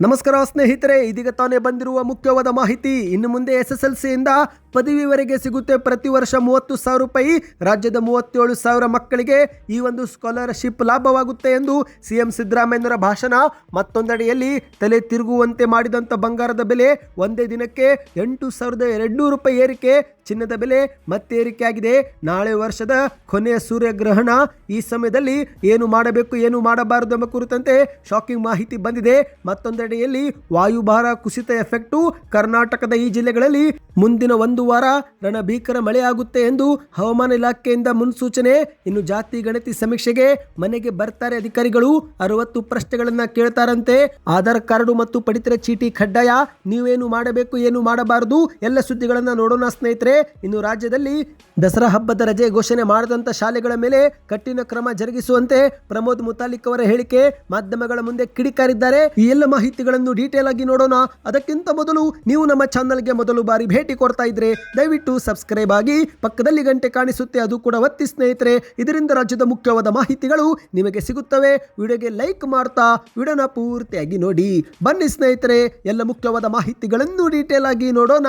ನಮಸ್ಕಾರ ಸ್ನೇಹಿತರೆ ಇದೀಗ ತಾನೇ ಬಂದಿರುವ ಮುಖ್ಯವಾದ ಮಾಹಿತಿ. ಇನ್ನು ಮುಂದೆ ಎಸ್ ಎಸ್ ಎಲ್ ಸಿಯಿಂದ ಪದವಿವರೆಗೆ ಸಿಗುತ್ತೆ ಪ್ರತಿ ವರ್ಷ ಮೂವತ್ತು ಸಾವಿರ ರೂಪಾಯಿ. ರಾಜ್ಯದ ಮೂವತ್ತೇಳು ಸಾವಿರ ಮಕ್ಕಳಿಗೆ ಈ ಒಂದು ಸ್ಕಾಲರ್ಶಿಪ್ ಲಾಭವಾಗುತ್ತೆ ಎಂದು ಸಿಎಂ ಸಿದ್ದರಾಮಯ್ಯನವರ ಭಾಷಣ. ಮತ್ತೊಂದೆಡೆಯಲ್ಲಿ ತಲೆ ತಿರುಗುವಂತೆ ಮಾಡಿದಂಥ ಬಂಗಾರದ ಬೆಲೆ ಒಂದೇ ದಿನಕ್ಕೆ ಎಂಟು ಸಾವಿರದ ಎರಡುನೂರು ರೂಪಾಯಿ ಏರಿಕೆ. ಚಿನ್ನದ ಬೆಲೆ ಮತ್ತೆ ಏರಿಕೆಯಾಗಿದೆ ನಾಳೆ ವರ್ಷದ ಕೊನೆಯ ಸೂರ್ಯಗ್ರಹಣ. ಈ ಸಮಯದಲ್ಲಿ ಏನು ಮಾಡಬೇಕು, ಏನು ಮಾಡಬಾರದು ಎಂಬ ಕುರಿತಂತೆ ಶಾಕಿಂಗ್ ಮಾಹಿತಿ ಬಂದಿದೆ. ಮತ್ತೊಂದೆಡೆಯಲ್ಲಿ ವಾಯುಭಾರ ಕುಸಿತ ಎಫೆಕ್ಟು ಕರ್ನಾಟಕದ ಈ ಜಿಲ್ಲೆಗಳಲ್ಲಿ ಮುಂದಿನ ಒಂದು ವಾರ ರಣಭೀಕರ ಮಳೆಯಾಗುತ್ತೆ ಎಂದು ಹವಾಮಾನ ಇಲಾಖೆಯಿಂದ ಮುನ್ಸೂಚನೆ. ಇನ್ನು ಜಾತಿ ಗಣತಿ ಸಮೀಕ್ಷೆಗೆ ಮನೆಗೆ ಬರ್ತಾರೆ ಅಧಿಕಾರಿಗಳು. ಅರವತ್ತು ಪ್ರಶ್ನೆಗಳನ್ನ ಕೇಳ್ತಾರಂತೆ. ಆಧಾರ್ ಕಾರ್ಡು ಮತ್ತು ಪಡಿತರ ಚೀಟಿ ಕಡ್ಡಾಯ. ನೀವೇನು ಮಾಡಬೇಕು, ಏನು ಮಾಡಬಾರದು, ಎಲ್ಲ ಸುದ್ದಿಗಳನ್ನ ನೋಡೋಣ ಸ್ನೇಹಿತರೆ. ಇನ್ನು ರಾಜ್ಯದಲ್ಲಿ ದಸರಾ ಹಬ್ಬದ ರಜೆ ಘೋಷಣೆ ಮಾಡದಂತ ಶಾಲೆಗಳ ಮೇಲೆ ಕಠಿಣ ಕ್ರಮ ಜರುಗಿಸುವಂತೆ ಪ್ರಮೋದ್ ಮುತಾಲಿಕ್ ಅವರ ಹೇಳಿಕೆ ಮಾಧ್ಯಮಗಳ ಮುಂದೆ ಕಿಡಿಕಾರಿದ್ದಾರೆ. ಈ ಎಲ್ಲ ಮಾಹಿತಿಗಳನ್ನು ಡೀಟೇಲ್ ಆಗಿ ನೋಡೋಣ. ಅದಕ್ಕಿಂತ ಮೊದಲು ನೀವು ನಮ್ಮ ಚಾನಲ್ಗೆ ಮೊದಲು ಬಾರಿ ಭೇಟಿ ಕೊಡ್ತಾ ಇದ್ರೆ ದಯವಿಟ್ಟು ಸಬ್ಸ್ಕ್ರೈಬ್ ಆಗಿ ಪಕ್ಕದಲ್ಲಿ ಗಂಟೆ ಕಾಣಿಸುತ್ತೆ, ಅದು ಕೂಡ ಒತ್ತಿ ಸ್ನೇಹಿತರೆ. ಇದರಿಂದ ರಾಜ್ಯದ ಮುಖ್ಯವಾದ ಮಾಹಿತಿಗಳು ನಿಮಗೆ ಸಿಗುತ್ತವೆ. ವಿಡಿಯೋಗೆ ಲೈಕ್ ಮಾಡ್ತಾ, ವಿಡಿಯೋನ ಪೂರ್ತಿಯಾಗಿ ನೋಡಿ. ಬನ್ನಿ ಸ್ನೇಹಿತರೆ, ಎಲ್ಲ ಮುಖ್ಯವಾದ ಮಾಹಿತಿಗಳನ್ನು ಡೀಟೇಲ್ ಆಗಿ ನೋಡೋಣ.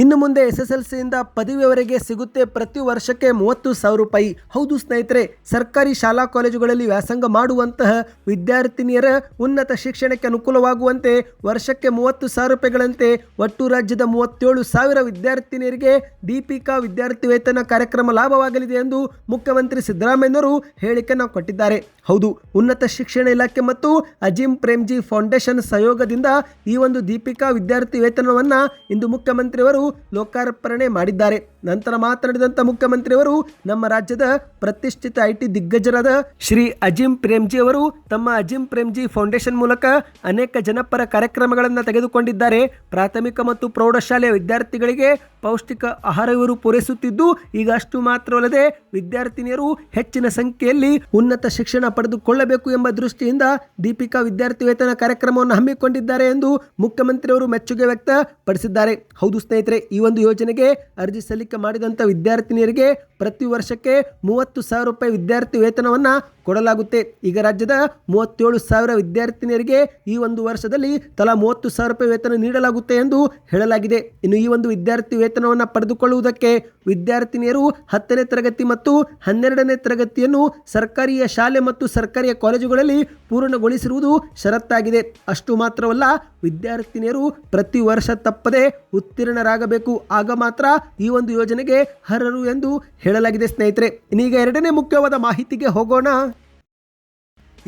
ಇನ್ನು ಮುಂದೆ ಎಸ್ ಎಸ್ ಎಲ್ ಸಿಯಿಂದ ಪದವಿಯವರೆಗೆ ಸಿಗುತ್ತೆ ಪ್ರತಿ ವರ್ಷಕ್ಕೆ ಮೂವತ್ತು ಸಾವಿರ ರೂಪಾಯಿ. ಹೌದು ಸ್ನೇಹಿತರೆ, ಸರ್ಕಾರಿ ಶಾಲಾ ಕಾಲೇಜುಗಳಲ್ಲಿ ವ್ಯಾಸಂಗ ಮಾಡುವಂತಹ ವಿದ್ಯಾರ್ಥಿನಿಯರ ಉನ್ನತ ಶಿಕ್ಷಣಕ್ಕೆ ಅನುಕೂಲವಾಗುವಂತೆ ವರ್ಷಕ್ಕೆ ಮೂವತ್ತು ಸಾವಿರ ರೂಪಾಯಿಗಳಂತೆ ಒಟ್ಟು ರಾಜ್ಯದ ಮೂವತ್ತೇಳು ಸಾವಿರ ವಿದ್ಯಾರ್ಥಿನಿಯರಿಗೆ ದೀಪಿಕಾ ವಿದ್ಯಾರ್ಥಿ ವೇತನ ಕಾರ್ಯಕ್ರಮ ಲಾಭವಾಗಲಿದೆ ಎಂದು ಮುಖ್ಯಮಂತ್ರಿ ಸಿದ್ದರಾಮಯ್ಯನವರು ಹೇಳಿಕೆಯನ್ನು ಕೊಟ್ಟಿದ್ದಾರೆ. ಹೌದು, ಉನ್ನತ ಶಿಕ್ಷಣ ಇಲಾಖೆ ಮತ್ತು ಅಜಿಂ ಪ್ರೇಮ್ಜಿ ಫೌಂಡೇಶನ್ ಸಹಯೋಗದಿಂದ ಈ ಒಂದು ದೀಪಿಕಾ ವಿದ್ಯಾರ್ಥಿ ವೇತನವನ್ನು ಇಂದು ಮುಖ್ಯಮಂತ್ರಿಯವರು ಲೋಕಾರ್ಪಣೆ ಮಾಡಿದ್ದಾರೆ. ನಂತರ ಮಾತನಾಡಿದಂಥ ಮುಖ್ಯಮಂತ್ರಿಯವರು, ನಮ್ಮ ರಾಜ್ಯದ ಪ್ರತಿಷ್ಠಿತ ಐಟಿ ದಿಗ್ಗಜರಾದ ಶ್ರೀ ಅಜಿಂ ಪ್ರೇಮ್ಜಿ ಅವರು ತಮ್ಮ ಅಜಿಂ ಪ್ರೇಮ್ಜಿ ಫೌಂಡೇಶನ್ ಮೂಲಕ ಅನೇಕ ಜನಪರ ಕಾರ್ಯಕ್ರಮಗಳನ್ನು ತೆಗೆದುಕೊಂಡಿದ್ದಾರೆ. ಪ್ರಾಥಮಿಕ ಮತ್ತು ಪ್ರೌಢಶಾಲೆಯ ವಿದ್ಯಾರ್ಥಿಗಳಿಗೆ ಪೌಷ್ಟಿಕ ಆಹಾರ ಇವರು ಪೂರೈಸುತ್ತಿದ್ದು ಈಗ ಅಷ್ಟು ಮಾತ್ರವಲ್ಲದೆ ವಿದ್ಯಾರ್ಥಿನಿಯರು ಹೆಚ್ಚಿನ ಸಂಖ್ಯೆಯಲ್ಲಿ ಉನ್ನತ ಶಿಕ್ಷಣ ಪಡೆದುಕೊಳ್ಳಬೇಕು ಎಂಬ ದೃಷ್ಟಿಯಿಂದ ದೀಪಿಕಾ ವಿದ್ಯಾರ್ಥಿ ವೇತನ ಕಾರ್ಯಕ್ರಮವನ್ನು ಹಮ್ಮಿಕೊಂಡಿದ್ದಾರೆ ಎಂದು ಮುಖ್ಯಮಂತ್ರಿಯವರು ಮೆಚ್ಚುಗೆ ವ್ಯಕ್ತಪಡಿಸಿದ್ದಾರೆ. ಹೌದು ಸ್ನೇಹಿತರೆ, ಈ ಒಂದು ಯೋಜನೆಗೆ ಅರ್ಜಿ ಸಲ್ಲಿಕೆ ಮಾಡಿದಂಥ ವಿದ್ಯಾರ್ಥಿನಿಯರಿಗೆ ಪ್ರತಿ ವರ್ಷಕ್ಕೆ ಮೂವತ್ತು ಸಾವಿರ ರೂಪಾಯಿ ವಿದ್ಯಾರ್ಥಿ ವೇತನವನ್ನು ಕೊಡಲಾಗುತ್ತೆ. ಈಗ ರಾಜ್ಯದ ಮೂವತ್ತೇಳು ಸಾವಿರ ವಿದ್ಯಾರ್ಥಿನಿಯರಿಗೆ ಈ ಒಂದು ವರ್ಷದಲ್ಲಿ ತಲಾ ಮೂವತ್ತು ಸಾವಿರ ರೂಪಾಯಿ ವೇತನ ನೀಡಲಾಗುತ್ತೆ ಎಂದು ಹೇಳಲಾಗಿದೆ. ಇನ್ನು ಈ ಒಂದು ವಿದ್ಯಾರ್ಥಿ ವೇತನವನ್ನು ಪಡೆದುಕೊಳ್ಳುವುದಕ್ಕೆ ವಿದ್ಯಾರ್ಥಿನಿಯರು ಹತ್ತನೇ ತರಗತಿ ಮತ್ತು ಹನ್ನೆರಡನೇ ತರಗತಿಯನ್ನು ಸರ್ಕಾರಿಯ ಶಾಲೆ ಮತ್ತು ಸರ್ಕಾರಿಯ ಕಾಲೇಜುಗಳಲ್ಲಿ ಪೂರ್ಣಗೊಳಿಸಿರುವುದು ಷರತ್ತಾಗಿದೆ. ಅಷ್ಟು ಮಾತ್ರವಲ್ಲ, ವಿದ್ಯಾರ್ಥಿನಿಯರು ಪ್ರತಿ ವರ್ಷ ತಪ್ಪದೆ ಉತ್ತೀರ್ಣರಾಗಬೇಕು. ಆಗ ಮಾತ್ರ ಈ ಒಂದು ಯೋಜನೆಗೆ ಅರ್ಹರು ಎಂದು ಹೇಳಲಾಗಿದೆ ಸ್ನೇಹಿತರೆ. ಇನ್ನೀಗ ಎರಡನೇ ಮುಖ್ಯವಾದ ಮಾಹಿತಿಗೆ ಹೋಗೋಣ.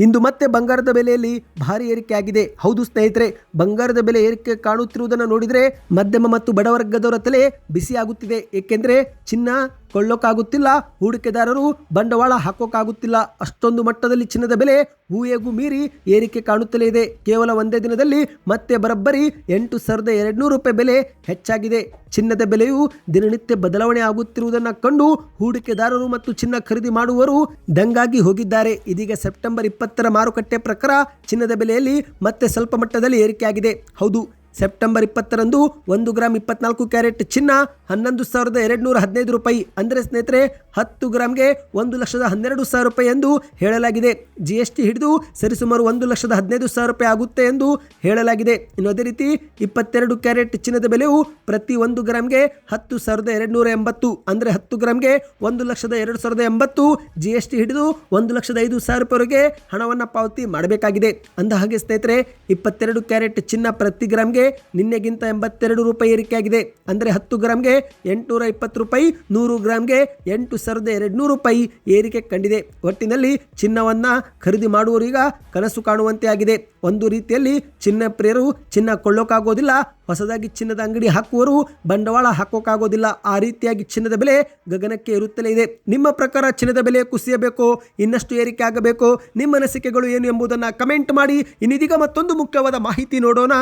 ಇಂದು ಮತ್ತೆ ಬಂಗಾರದ ಬೆಲೆಯಲ್ಲಿ ಭಾರಿ ಏರಿಕೆ ಆಗಿದೆ. ಹೌದು ಸ್ನೇಹಿತರೆ, ಬಂಗಾರದ ಬೆಲೆ ಏರಿಕೆ ಕಾಣುತ್ತಿರುವುದನ್ನು ನೋಡಿದರೆ ಮಧ್ಯಮ ಮತ್ತು ಬಡವರ್ಗದವರ ತಲೆ ಬಿಸಿಯಾಗುತ್ತಿದೆ. ಏಕೆಂದರೆ ಚಿನ್ನ ಕೊಳ್ಳೋಕ್ಕಾಗುತ್ತಿಲ್ಲ, ಹೂಡಿಕೆದಾರರು ಬಂಡವಾಳ ಹಾಕೋಕ್ಕಾಗುತ್ತಿಲ್ಲ. ಅಷ್ಟೊಂದು ಮಟ್ಟದಲ್ಲಿ ಚಿನ್ನದ ಬೆಲೆ ಹೂಯೆಗೂ ಮೀರಿ ಏರಿಕೆ ಕಾಣುತ್ತಲೇ ಇದೆ. ಕೇವಲ ಒಂದೇ ದಿನದಲ್ಲಿ ಮತ್ತೆ ಬರಬ್ಬರಿ ಎಂಟು ಸಾವಿರದ ಎರಡುನೂರು ರೂಪಾಯಿ ಬೆಲೆ ಹೆಚ್ಚಾಗಿದೆ. ಚಿನ್ನದ ಬೆಲೆಯು ದಿನನಿತ್ಯ ಬದಲಾವಣೆ ಆಗುತ್ತಿರುವುದನ್ನು ಕಂಡು ಹೂಡಿಕೆದಾರರು ಮತ್ತು ಚಿನ್ನ ಖರೀದಿ ಮಾಡುವವರು ದಂಗಾಗಿ ಹೋಗಿದ್ದಾರೆ. ಇದೀಗ ಸೆಪ್ಟೆಂಬರ್ ಇಪ್ಪತ್ತರ ಮಾರುಕಟ್ಟೆ ಪ್ರಕಾರ ಚಿನ್ನದ ಬೆಲೆಯಲ್ಲಿ ಮತ್ತೆ ಸ್ವಲ್ಪ ಮಟ್ಟದಲ್ಲಿ ಏರಿಕೆಯಾಗಿದೆ. ಹೌದು ಸೆಪ್ಟೆಂಬರ್ ಇಪ್ಪತ್ತರಂದು ಒಂದು ಗ್ರಾಮ್ ಇಪ್ಪತ್ನಾಲ್ಕು ಕ್ಯಾರೆಟ್ ಚಿನ್ನ, ಹನ್ನೊಂದು ಸಾವಿರದ ಎರಡು ನೂರ ಹದಿನೈದು ರೂಪಾಯಿ. ಅಂದರೆ ಸ್ನೇಹಿತರೆ, ಹತ್ತು ಗ್ರಾಮ್ಗೆ ಒಂದು ಲಕ್ಷದ ಹನ್ನೆರಡು ಸಾವಿರ ರೂಪಾಯಿ ಎಂದು ಹೇಳಲಾಗಿದೆ. ಜಿ ಎಸ್ ಟಿ ಹಿಡಿದು ಸರಿಸುಮಾರು ಒಂದು ಲಕ್ಷದ ಹದಿನೈದು ಸಾವಿರ ರೂಪಾಯಿ ಆಗುತ್ತೆ ಎಂದು ಹೇಳಲಾಗಿದೆ. ಇನ್ನು ಅದೇ ರೀತಿ ಇಪ್ಪತ್ತೆರಡು ಕ್ಯಾರೆಟ್ ಚಿನ್ನದ ಬೆಲೆಯು ಪ್ರತಿ ಒಂದು ಗ್ರಾಮ್ಗೆ ಹತ್ತು ಸಾವಿರದ ಎರಡು ನೂರ ಎಂಬತ್ತು. ಅಂದರೆ ಹತ್ತು ಗ್ರಾಮ್ಗೆ ಒಂದು ಲಕ್ಷದ ಎರಡು ಸಾವಿರದ ಎಂಬತ್ತು. ಜಿ ಎಸ್ ಟಿ ಹಿಡಿದು ಒಂದು ಲಕ್ಷದ ಐದು ಸಾವಿರ ರೂಪಾಯಿವರೆಗೆ ಹಣವನ್ನು ಪಾವತಿ ಮಾಡಬೇಕಾಗಿದೆ. ಅಂದ ಹಾಗೆ ಸ್ನೇಹಿತರೆ, ಇಪ್ಪತ್ತೆರಡು ಕ್ಯಾರೆಟ್ ಚಿನ್ನ ಪ್ರತಿ ಗ್ರಾಮ್ಗೆ ನಿನ್ನೆಗಿಂತ ಎಂಬತ್ತೆರಡು ರೂಪಾಯಿ ಏರಿಕೆಯಾಗಿದೆ. ಅಂದರೆ ಹತ್ತು ಗ್ರಾಮ್ಗೆ ಎಂಟುನೂರ ಇಪ್ಪತ್ತು ರೂಪಾಯಿ, ನೂರು ಗ್ರಾಮ್ಗೆ ಎಂಟು ಸಾವಿರದ ಎರಡುನೂರು ರೂಪಾಯಿ ಏರಿಕೆ ಕಂಡಿದೆ. ಒಟ್ಟಿನಲ್ಲಿ ಚಿನ್ನವನ್ನು ಖರೀದಿ ಮಾಡುವವರೀಗ ಕನಸು ಕಾಣುವಂತೆ ಆಗಿದೆ. ಒಂದು ರೀತಿಯಲ್ಲಿ ಚಿನ್ನ ಪ್ರಿಯರು ಚಿನ್ನ ಕೊಳ್ಳೋಕ್ಕಾಗೋದಿಲ್ಲ. ಹೊಸದಾಗಿ ಚಿನ್ನದ ಅಂಗಡಿ ಹಾಕುವವರು ಬಂಡವಾಳ ಹಾಕೋಕ್ಕಾಗೋದಿಲ್ಲ. ಆ ರೀತಿಯಾಗಿ ಚಿನ್ನದ ಬೆಲೆ ಗಗನಕ್ಕೆ ಇರುತ್ತಲೇ ಇದೆ. ನಿಮ್ಮ ಪ್ರಕಾರ ಚಿನ್ನದ ಬೆಲೆ ಕುಸಿಯಬೇಕು ಇನ್ನಷ್ಟು ಏರಿಕೆ ಆಗಬೇಕು, ನಿಮ್ಮ ಅನಿಸಿಕೆಗಳು ಏನು ಎಂಬುದನ್ನು ಕಮೆಂಟ್ ಮಾಡಿ. ಇನ್ನಿದೀಗ ಮತ್ತೊಂದು ಮುಖ್ಯವಾದ ಮಾಹಿತಿ ನೋಡೋಣ.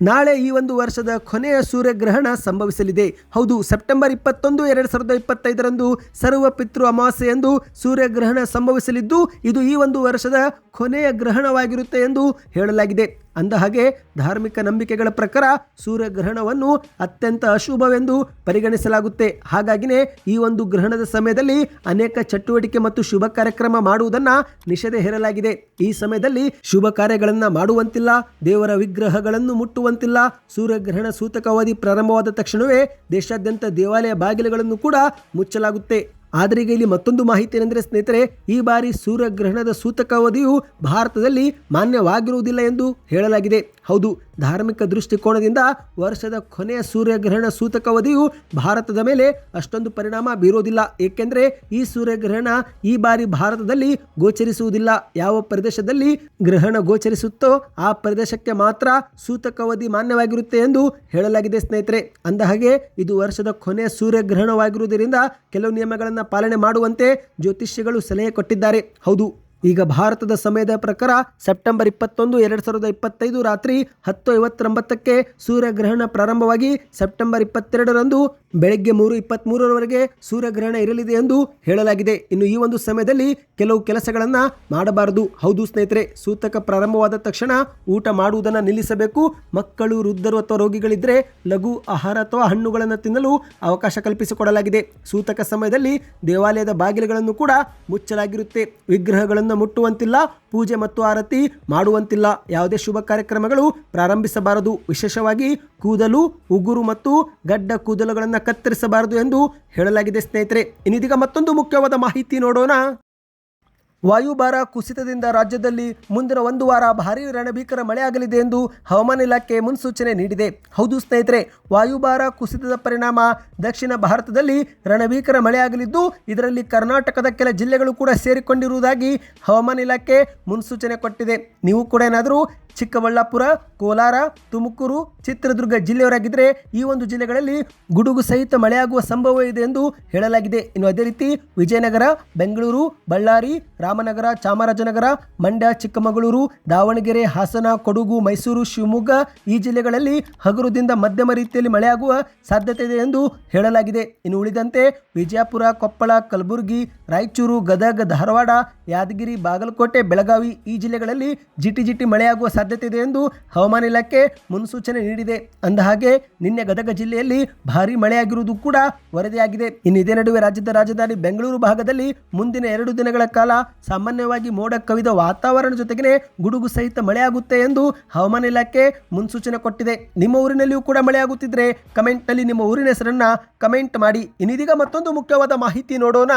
ನಾಳೆ ಈ ಒಂದು ವರ್ಷದ ಕೊನೆಯ ಸೂರ್ಯಗ್ರಹಣ ಸಂಭವಿಸಲಿದೆ. ಹೌದು, ಸೆಪ್ಟೆಂಬರ್ ಇಪ್ಪತ್ತೊಂದು, ಎರಡು ಸಾವಿರದ ಇಪ್ಪತ್ತೈದರಂದು ಸರ್ವ ಪಿತೃ ಅಮಾವಾಸ್ಯೆಯಂದು ಸೂರ್ಯಗ್ರಹಣ ಸಂಭವಿಸಲಿದ್ದು, ಇದು ಈ ಒಂದು ವರ್ಷದ ಕೊನೆಯ ಗ್ರಹಣವಾಗಿರುತ್ತೆ ಎಂದು ಹೇಳಲಾಗಿದೆ. ಅಂದಹಾಗೆ ಧಾರ್ಮಿಕ ನಂಬಿಕೆಗಳ ಪ್ರಕಾರ ಸೂರ್ಯಗ್ರಹಣವನ್ನು ಅತ್ಯಂತ ಅಶುಭವೆಂದು ಪರಿಗಣಿಸಲಾಗುತ್ತೆ. ಹಾಗಾಗಿನೇ ಈ ಒಂದು ಗ್ರಹಣದ ಸಮಯದಲ್ಲಿ ಅನೇಕ ಚಟುವಟಿಕೆ ಮತ್ತು ಶುಭ ಕಾರ್ಯಕ್ರಮ ಮಾಡುವುದನ್ನು ನಿಷೇಧ ಹೇರಲಾಗಿದೆ. ಈ ಸಮಯದಲ್ಲಿ ಶುಭ ಕಾರ್ಯಗಳನ್ನು ಮಾಡುವಂತಿಲ್ಲ, ದೇವರ ವಿಗ್ರಹಗಳನ್ನು ಮುಟ್ಟುವಂತಿಲ್ಲ, ಸೂರ್ಯಗ್ರಹಣ ಸೂತಕ ಅವಧಿ ಪ್ರಾರಂಭವಾದ ತಕ್ಷಣವೇ ದೇಶಾದ್ಯಂತ ದೇವಾಲಯ ಬಾಗಿಲುಗಳನ್ನು ಕೂಡ ಮುಚ್ಚಲಾಗುತ್ತೆ. ಆದರೆ ಈಗ ಇಲ್ಲಿ ಮತ್ತೊಂದು ಮಾಹಿತಿ ಏನೆಂದರೆ, ಸ್ನೇಹಿತರೆ, ಈ ಬಾರಿ ಸೂರ್ಯಗ್ರಹಣದ ಸೂತಕ ಅವಧಿಯು ಭಾರತದಲ್ಲಿ ಮಾನ್ಯವಾಗಿರುವುದಿಲ್ಲ ಎಂದು ಹೇಳಲಾಗಿದೆ. ಹೌದು ಧಾರ್ಮಿಕ ದೃಷ್ಟಿಕೋನದಿಂದ ವರ್ಷದ ಕೊನೆಯ ಸೂರ್ಯಗ್ರಹಣ ಸೂತಕ ಅವಧಿಯು ಭಾರತದ ಮೇಲೆ ಅಷ್ಟೊಂದು ಪರಿಣಾಮ ಬೀರೋದಿಲ್ಲ. ಏಕೆಂದರೆ ಈ ಸೂರ್ಯಗ್ರಹಣ ಈ ಬಾರಿ ಭಾರತದಲ್ಲಿ ಗೋಚರಿಸುವುದಿಲ್ಲ. ಯಾವ ಪ್ರದೇಶದಲ್ಲಿ ಗ್ರಹಣ ಗೋಚರಿಸುತ್ತೋ ಆ ಪ್ರದೇಶಕ್ಕೆ ಮಾತ್ರ ಸೂತಕ ಅವಧಿ ಮಾನ್ಯವಾಗಿರುತ್ತೆ ಎಂದು ಹೇಳಲಾಗಿದೆ ಸ್ನೇಹಿತರೆ. ಅಂದಹಾಗೆ ಇದು ವರ್ಷದ ಕೊನೆಯ ಸೂರ್ಯಗ್ರಹಣವಾಗಿರುವುದರಿಂದ ಕೆಲವು ನಿಯಮಗಳನ್ನು ಪಾಲನೆ ಮಾಡುವಂತೆ ಜ್ಯೋತಿಷ್ಯಗಳು ಸಲಹೆ ಕೊಟ್ಟಿದ್ದಾರೆ. ಹೌದು. ಈಗ ಭಾರತದ ಸಮಯದ ಪ್ರಕಾರ ಸೆಪ್ಟೆಂಬರ್ ಇಪ್ಪತ್ತೊಂದು, ಎರಡು ಸಾವಿರದ ಇಪ್ಪತ್ತೈದು ರಾತ್ರಿ ಹತ್ತು ಐವತ್ತೊಂಬತ್ತಕ್ಕೆ ಸೂರ್ಯಗ್ರಹಣ ಪ್ರಾರಂಭವಾಗಿ ಸೆಪ್ಟೆಂಬರ್ ಇಪ್ಪತ್ತೆರಡರಂದು ಬೆಳಗ್ಗೆ ಮೂರು ಇಪ್ಪತ್ತ್ಮೂರರವರೆಗೆ ಸೂರ್ಯಗ್ರಹಣ ಇರಲಿದೆ ಎಂದು ಹೇಳಲಾಗಿದೆ. ಇನ್ನು ಈ ಒಂದು ಸಮಯದಲ್ಲಿ ಕೆಲವು ಕೆಲಸಗಳನ್ನು ಮಾಡಬಾರದು. ಹೌದು ಸ್ನೇಹಿತರೆ, ಸೂತಕ ಪ್ರಾರಂಭವಾದ ತಕ್ಷಣ ಊಟ ಮಾಡುವುದನ್ನು ನಿಲ್ಲಿಸಬೇಕು. ಮಕ್ಕಳು, ವೃದ್ಧರು ಅಥವಾ ರೋಗಿಗಳಿದ್ದರೆ ಲಘು ಆಹಾರ ಅಥವಾ ಹಣ್ಣುಗಳನ್ನು ತಿನ್ನಲು ಅವಕಾಶ ಕಲ್ಪಿಸಿಕೊಡಲಾಗಿದೆ. ಸೂತಕ ಸಮಯದಲ್ಲಿ ದೇವಾಲಯದ ಬಾಗಿಲುಗಳನ್ನು ಕೂಡ ಮುಚ್ಚಲಾಗಿರುತ್ತೆ. ವಿಗ್ರಹಗಳನ್ನು ಮುಟ್ಟುವಂತಿಲ್ಲ, ಪೂಜೆ ಮತ್ತು ಆರತಿ ಮಾಡುವಂತಿಲ್ಲ. ಯಾವುದೇ ಶುಭ ಕಾರ್ಯಕ್ರಮಗಳು ಪ್ರಾರಂಭಿಸಬಾರದು. ವಿಶೇಷವಾಗಿ ಕೂದಲು, ಉಗುರು ಮತ್ತು ಗಡ್ಡ ಕೂದಲುಗಳನ್ನು ಕತ್ತರಿಸಬಾರದು ಎಂದು ಹೇಳಲಾಗಿದೆ ಸ್ನೇಹಿತರೆ. ಇನ್ನಿದೀಗ ಮತ್ತೊಂದು ಮುಖ್ಯವಾದ ಮಾಹಿತಿ ನೋಡೋಣ. ವಾಯುಭಾರ ಕುಸಿತದಿಂದ ರಾಜ್ಯದಲ್ಲಿ ಮುಂದಿನ ಒಂದು ವಾರ ಭಾರೀ ರಣಭೀಕರ ಮಳೆಯಾಗಲಿದೆ ಎಂದು ಹವಾಮಾನ ಇಲಾಖೆ ಮುನ್ಸೂಚನೆ ನೀಡಿದೆ. ಹೌದು ಸ್ನೇಹಿತರೆ, ವಾಯುಭಾರ ಕುಸಿತದ ಪರಿಣಾಮ ದಕ್ಷಿಣ ಭಾರತದಲ್ಲಿ ರಣಭೀಕರ ಮಳೆಯಾಗಲಿದ್ದು, ಇದರಲ್ಲಿ ಕರ್ನಾಟಕದ ಕೆಲ ಜಿಲ್ಲೆಗಳು ಕೂಡ ಸೇರಿಕೊಂಡಿರುವುದಾಗಿ ಹವಾಮಾನ ಇಲಾಖೆ ಮುನ್ಸೂಚನೆ ಕೊಟ್ಟಿದೆ. ನೀವು ಕೂಡ ಏನಾದರೂ ಚಿಕ್ಕಬಳ್ಳಾಪುರ, ಕೋಲಾರ, ತುಮಕೂರು, ಚಿತ್ರದುರ್ಗ ಜಿಲ್ಲೆಯವರಾಗಿದ್ದರೆ ಈ ಒಂದು ಜಿಲ್ಲೆಗಳಲ್ಲಿ ಗುಡುಗು ಸಹಿತ ಮಳೆಯಾಗುವ ಸಂಭವ ಇದೆ ಎಂದು ಹೇಳಲಾಗಿದೆ. ಇನ್ನು ಅದೇ ರೀತಿ ವಿಜಯನಗರ, ಬೆಂಗಳೂರು, ಬಳ್ಳಾರಿ ರಾಮನಗರ, ಚಾಮರಾಜನಗರ, ಮಂಡ್ಯ, ಚಿಕ್ಕಮಗಳೂರು, ದಾವಣಗೆರೆ, ಹಾಸನ, ಕೊಡಗು, ಮೈಸೂರು, ಶಿವಮೊಗ್ಗ ಈ ಜಿಲ್ಲೆಗಳಲ್ಲಿ ಹಗುರದಿಂದ ಮಧ್ಯಮ ರೀತಿಯಲ್ಲಿ ಮಳೆಯಾಗುವ ಸಾಧ್ಯತೆ ಇದೆ ಎಂದು ಹೇಳಲಾಗಿದೆ. ಇನ್ನು ಉಳಿದಂತೆ ವಿಜಯಪುರ, ಕೊಪ್ಪಳ, ಕಲಬುರಗಿ, ರಾಯಚೂರು, ಗದಗ, ಧಾರವಾಡ, ಯಾದಗಿರಿ, ಬಾಗಲಕೋಟೆ, ಬೆಳಗಾವಿ ಈ ಜಿಲ್ಲೆಗಳಲ್ಲಿ ಜಿಟಿ ಜಿಟಿ ಮಳೆಯಾಗುವ ಸಾಧ್ಯತೆ ಇದೆ ಎಂದು ಹವಾಮಾನ ಇಲಾಖೆ ಮುನ್ಸೂಚನೆ ನೀಡಿದೆ. ಅಂದಹಾಗೆ ನಿನ್ನೆ ಗದಗ ಜಿಲ್ಲೆಯಲ್ಲಿ ಭಾರೀ ಮಳೆಯಾಗಿರುವುದು ಕೂಡ ವರದಿಯಾಗಿದೆ. ಇನ್ನು ಇದೇ ನಡುವೆ ರಾಜ್ಯದ ರಾಜಧಾನಿ ಬೆಂಗಳೂರು ಭಾಗದಲ್ಲಿ ಮುಂದಿನ ಎರಡು ದಿನಗಳ ಕಾಲ ಸಾಮಾನ್ಯವಾಗಿ ಮೋಡ ಕವಿದ ವಾತಾವರಣ ಜೊತೆಗೆ ಗುಡುಗು ಸಹಿತ ಮಳೆಯಾಗುತ್ತೆ ಎಂದು ಹವಾಮಾನ ಇಲಾಖೆ ಮುನ್ಸೂಚನೆ ಕೊಟ್ಟಿದೆ. ನಿಮ್ಮ ಊರಿನಲ್ಲಿಯೂ ಕೂಡ ಮಳೆಯಾಗುತ್ತಿದ್ರೆ ಕಮೆಂಟ್ನಲ್ಲಿ ನಿಮ್ಮ ಊರಿನ ಹೆಸರನ್ನ ಕಮೆಂಟ್ ಮಾಡಿ. ಇನ್ನಿದೀಗ ಮತ್ತೊಂದು ಮುಖ್ಯವಾದ ಮಾಹಿತಿ ನೋಡೋಣ.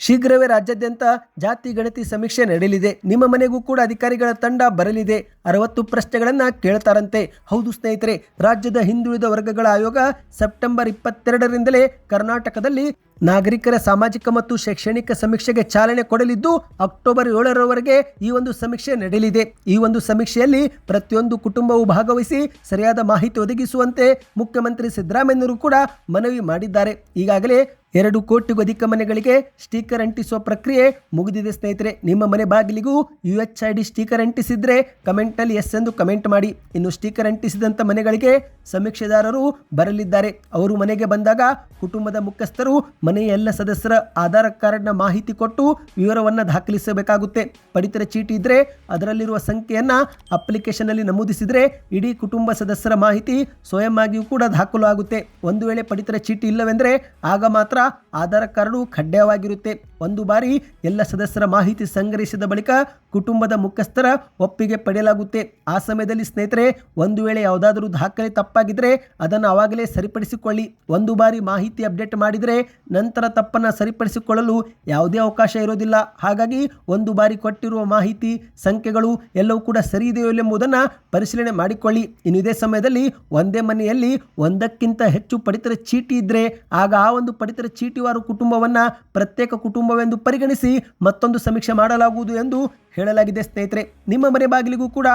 ಶೀಘ್ರವೇ ರಾಜ್ಯಾದ್ಯಂತ ಜಾತಿ ಗಣತಿ ಸಮೀಕ್ಷೆ ನಡೆಯಲಿದೆ. ನಿಮ್ಮ ಮನೆಗೂ ಕೂಡ ಅಧಿಕಾರಿಗಳ ತಂಡ ಬರಲಿದೆ. ಅರವತ್ತು ಪ್ರಶ್ನೆಗಳನ್ನು ಕೇಳ್ತಾರಂತೆ. ಹೌದು ಸ್ನೇಹಿತರೆ, ರಾಜ್ಯದ ಹಿಂದುಳಿದ ವರ್ಗಗಳ ಆಯೋಗ ಸೆಪ್ಟೆಂಬರ್ ಇಪ್ಪತ್ತೆರಡರಿಂದಲೇ ಕರ್ನಾಟಕದಲ್ಲಿ ನಾಗರಿಕರ ಸಾಮಾಜಿಕ ಮತ್ತು ಶೈಕ್ಷಣಿಕ ಸಮೀಕ್ಷೆಗೆ ಚಾಲನೆ ಕೊಡಲಿದ್ದು, ಅಕ್ಟೋಬರ್ ಏಳರವರೆಗೆ ಈ ಒಂದು ಸಮೀಕ್ಷೆ ನಡೆಯಲಿದೆ. ಈ ಒಂದು ಸಮೀಕ್ಷೆಯಲ್ಲಿ ಪ್ರತಿಯೊಂದು ಕುಟುಂಬವು ಭಾಗವಹಿಸಿ ಸರಿಯಾದ ಮಾಹಿತಿ ಒದಗಿಸುವಂತೆ ಮುಖ್ಯಮಂತ್ರಿ ಸಿದ್ದರಾಮಯ್ಯನವರು ಕೂಡ ಮನವಿ ಮಾಡಿದ್ದಾರೆ. ಈಗಾಗಲೇ ಎರಡು ಕೋಟಿಗೂ ಅಧಿಕ ಮನೆಗಳಿಗೆ ಸ್ಟಿಕರ್ ಅಂಟಿಸುವ ಪ್ರಕ್ರಿಯೆ ಮುಗಿದಿದೆ, ಸ್ನೇಹಿತರೆ. ನಿಮ್ಮ ಮನೆ ಬಾಗಿಲಿಗೂ U H I D sticker ಅಂಟಿಸಿದ್ರೆ ಕಮೆಂಟಲ್ಲಿ ಎಸ್ ಎಂದು ಕಮೆಂಟ್ ಮಾಡಿ. ಇನ್ನು ಸ್ಟಿಕರ್ ಅಂಟಿಸಿದಂಥ ಮನೆಗಳಿಗೆ ಸಮೀಕ್ಷೆದಾರರು ಬರಲಿದ್ದಾರೆ. ಅವರು ಮನೆಗೆ ಬಂದಾಗ ಕುಟುಂಬದ ಮುಖ್ಯಸ್ಥರು, ಮನೆಯ ಎಲ್ಲ ಸದಸ್ಯರ ಆಧಾರ್ ಕಾರ್ಡ್ನ ಮಾಹಿತಿ ಕೊಟ್ಟು ವಿವರವನ್ನು ದಾಖಲಿಸಬೇಕಾಗುತ್ತೆ. ಪಡಿತರ ಚೀಟಿ ಇದ್ದರೆ ಅದರಲ್ಲಿರುವ ಸಂಖ್ಯೆಯನ್ನು ಅಪ್ಲಿಕೇಶನಲ್ಲಿ ನಮೂದಿಸಿದರೆ ಇಡೀ ಕುಟುಂಬ ಸದಸ್ಯರ ಮಾಹಿತಿ ಸ್ವಯಂ ಆಗಿಯೂ ಕೂಡ ದಾಖಲು ಆಗುತ್ತೆ ಒಂದು ವೇಳೆ ಪಡಿತರ ಚೀಟಿ ಇಲ್ಲವೆಂದರೆ ಆಗ ಮಾತ್ರ ಆಧಾರ್ ಕಾರ್ಡು ಕಡ್ಡಾಯವಾಗಿರುತ್ತೆ ಒಂದು ಬಾರಿ ಎಲ್ಲ ಸದಸ್ಯರ ಮಾಹಿತಿ ಸಂಗ್ರಹಿಸಿದ ಬಳಿಕ ಕುಟುಂಬದ ಮುಖ್ಯಸ್ಥರ ಒಪ್ಪಿಗೆ ಪಡೆಯಲಾಗುತ್ತೆ. ಆ ಸಮಯದಲ್ಲಿ ಸ್ನೇಹಿತರೆ, ಒಂದು ವೇಳೆ ಯಾವುದಾದರೂ ದಾಖಲೆ ತಪ್ಪಾಗಿದ್ದರೆ ಅದನ್ನು ಆವಾಗಲೇ ಸರಿಪಡಿಸಿಕೊಳ್ಳಿ. ಒಂದು ಬಾರಿ ಮಾಹಿತಿ ಅಪ್ಡೇಟ್ ಮಾಡಿದರೆ ನಂತರ ತಪ್ಪನ್ನು ಸರಿಪಡಿಸಿಕೊಳ್ಳಲು ಯಾವುದೇ ಅವಕಾಶ ಇರೋದಿಲ್ಲ. ಹಾಗಾಗಿ ಒಂದು ಬಾರಿ ಕೊಟ್ಟಿರುವ ಮಾಹಿತಿ, ಸಂಖ್ಯೆಗಳು ಎಲ್ಲವೂ ಕೂಡ ಸರಿ ಇದೆಯೋ ಎಂಬುದನ್ನು ಪರಿಶೀಲನೆ ಮಾಡಿಕೊಳ್ಳಿ. ಇನ್ನು ಇದೇ ಸಮಯದಲ್ಲಿ ಒಂದೇ ಮನೆಯಲ್ಲಿ ಒಂದಕ್ಕಿಂತ ಹೆಚ್ಚು ಪಡಿತರ ಚೀಟಿ ಇದ್ದರೆ ಆಗ ಆ ಒಂದು ಪಡಿತರ ಚೀಟಿವಾರು ಕುಟುಂಬವನ್ನು ಪ್ರತ್ಯೇಕ ಕುಟುಂಬವೆಂದು ಪರಿಗಣಿಸಿ ಮತ್ತೊಂದು ಸಮೀಕ್ಷೆ ಮಾಡಲಾಗುವುದು ಎಂದು ಹೇಳಲಾಗಿದೆ, ಸ್ನೇಹಿತರೆ. ನಿಮ್ಮ ಮನೆ ಬಾಗಿಲಿಗೂ ಕೂಡ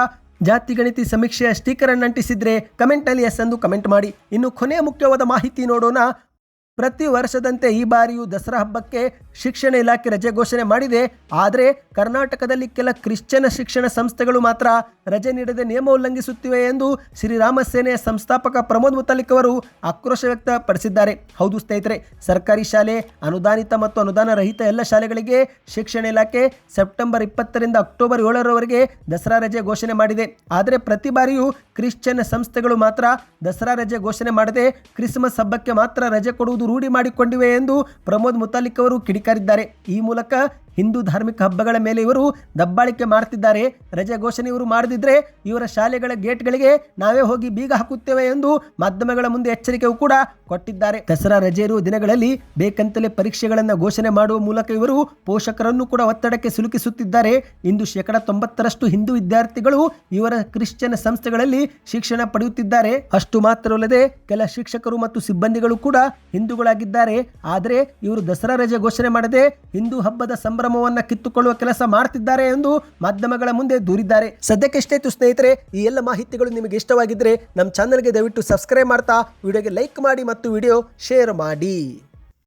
ಜಾತಿ ಗಣಿತಿ ಸಮೀಕ್ಷೆಯ ಸ್ಟಿಕರ್ ಅಂಟಿಸಿದ್ರೆ ಕಮೆಂಟಲ್ಲಿ ಎಸ್ ಎಂದು ಕಮೆಂಟ್ ಮಾಡಿ. ಇನ್ನು ಕೊನೆಯ ಮುಖ್ಯವಾದ ಮಾಹಿತಿ ನೋಡೋಣ. ಪ್ರತಿ ವರ್ಷದಂತೆ ಈ ಬಾರಿಯೂ ದಸರಾ ಹಬ್ಬಕ್ಕೆ ಶಿಕ್ಷಣ ಇಲಾಖೆ ರಜೆ ಘೋಷಣೆ ಮಾಡಿದೆ. ಆದರೆ ಕರ್ನಾಟಕದಲ್ಲಿ ಕೆಲ ಕ್ರಿಶ್ಚಿಯನ್ ಶಿಕ್ಷಣ ಸಂಸ್ಥೆಗಳು ಮಾತ್ರ ರಜೆ ನೀಡದೆ ನಿಯಮ ಉಲ್ಲಂಘಿಸುತ್ತಿವೆ ಎಂದು ಶ್ರೀರಾಮ ಸೇನೆಯ ಸಂಸ್ಥಾಪಕ ಪ್ರಮೋದ್ ಮುತಾಲಿಕ್ ಅವರು ಆಕ್ರೋಶ ವ್ಯಕ್ತಪಡಿಸಿದ್ದಾರೆ. ಹೌದು ಸ್ನೇಹಿತರೆ, ಸರ್ಕಾರಿ ಶಾಲೆ, ಅನುದಾನಿತ ಮತ್ತು ಅನುದಾನ ರಹಿತ ಎಲ್ಲ ಶಾಲೆಗಳಿಗೆ ಶಿಕ್ಷಣ ಇಲಾಖೆ ಸೆಪ್ಟೆಂಬರ್ ಇಪ್ಪತ್ತರಿಂದ ಅಕ್ಟೋಬರ್ ಏಳರವರೆಗೆ ದಸರಾ ರಜೆ ಘೋಷಣೆ ಮಾಡಿದೆ. ಆದರೆ ಪ್ರತಿ ಬಾರಿಯೂ ಕ್ರಿಶ್ಚಿಯನ್ ಸಂಸ್ಥೆಗಳು ಮಾತ್ರ ದಸರಾ ರಜೆ ಘೋಷಣೆ ಮಾಡದೆ ಕ್ರಿಸ್ಮಸ್ ಹಬ್ಬಕ್ಕೆ ಮಾತ್ರ ರಜೆ ಕೊಡುವುದು ರೂಢಿ ಮಾಡಿಕೊಂಡಿವೆ ಎಂದು ಪ್ರಮೋದ್ ಮುತಾಲಿಕ್ ಅವರು ಕಿಡಿಕಾರಿದ್ದಾರೆ. ಈ ಮೂಲಕ ಹಿಂದೂ ಧಾರ್ಮಿಕ ಹಬ್ಬಗಳ ಮೇಲೆ ಇವರು ದಬ್ಬಾಳಿಕೆ ಮಾಡ್ತಿದ್ದಾರೆ. ರಜೆ ಘೋಷಣೆ ಇವರು ಮಾಡದಿದ್ದರೆ ಇವರ ಶಾಲೆಗಳ ಗೇಟ್ಗಳಿಗೆ ನಾವೇ ಹೋಗಿ ಬೀಗ ಹಾಕುತ್ತೇವೆ ಎಂದು ಮಾಧ್ಯಮಗಳ ಮುಂದೆ ಎಚ್ಚರಿಕೆಯೂ ಕೂಡ ಕೊಟ್ಟಿದ್ದಾರೆ. ದಸರಾ ರಜೆ ಇರುವ ದಿನಗಳಲ್ಲಿ ಬೇಕಂತಲೇ ಪರೀಕ್ಷೆಗಳನ್ನು ಘೋಷಣೆ ಮಾಡುವ ಮೂಲಕ ಇವರು ಪೋಷಕರನ್ನು ಕೂಡ ಒತ್ತಡಕ್ಕೆ ಸಿಲುಕಿಸುತ್ತಿದ್ದಾರೆ. ಇಂದು ಶೇಕಡ ತೊಂಬತ್ತರಷ್ಟು ಹಿಂದೂ ವಿದ್ಯಾರ್ಥಿಗಳು ಇವರ ಕ್ರಿಶ್ಚಿಯನ್ ಸಂಸ್ಥೆಗಳಲ್ಲಿ ಶಿಕ್ಷಣ ಪಡೆಯುತ್ತಿದ್ದಾರೆ. ಅಷ್ಟು ಮಾತ್ರವಲ್ಲದೆ ಕೆಲ ಶಿಕ್ಷಕರು ಮತ್ತು ಸಿಬ್ಬಂದಿಗಳು ಕೂಡ ಹಿಂದೂಗಳಾಗಿದ್ದಾರೆ. ಆದರೆ ಇವರು ದಸರಾ ರಜೆ ಘೋಷಣೆ ಮಾಡದೆ ಹಿಂದೂ ಹಬ್ಬದ ಸಂಭ್ರಮವನ್ನ ಕಿತ್ತುಕೊಳ್ಳುವ ಕೆಲಸ ಮಾಡ್ತಿದ್ದಾರೆ ಎಂದು ಮಾಧ್ಯಮಗಳ ಮುಂದೆ ದೂರಿದ್ದಾರೆ. ಸದ್ಯಕ್ಕೆ ಸ್ನೇಹಿತರೆ, ಈ ಎಲ್ಲ ಮಾಹಿತಿಗಳು ನಿಮಗೆ ಇಷ್ಟವಾಗಿದ್ದರೆ ನಮ್ಮ ಚಾನಲ್ಗೆ ದಯವಿಟ್ಟು ಸಬ್ಸ್ಕ್ರೈಬ್ ಮಾಡ್ತಾ, ವಿಡಿಯೋಗೆ ಲೈಕ್ ಮಾಡಿ ಮತ್ತು ವಿಡಿಯೋ ಶೇರ್ ಮಾಡಿ.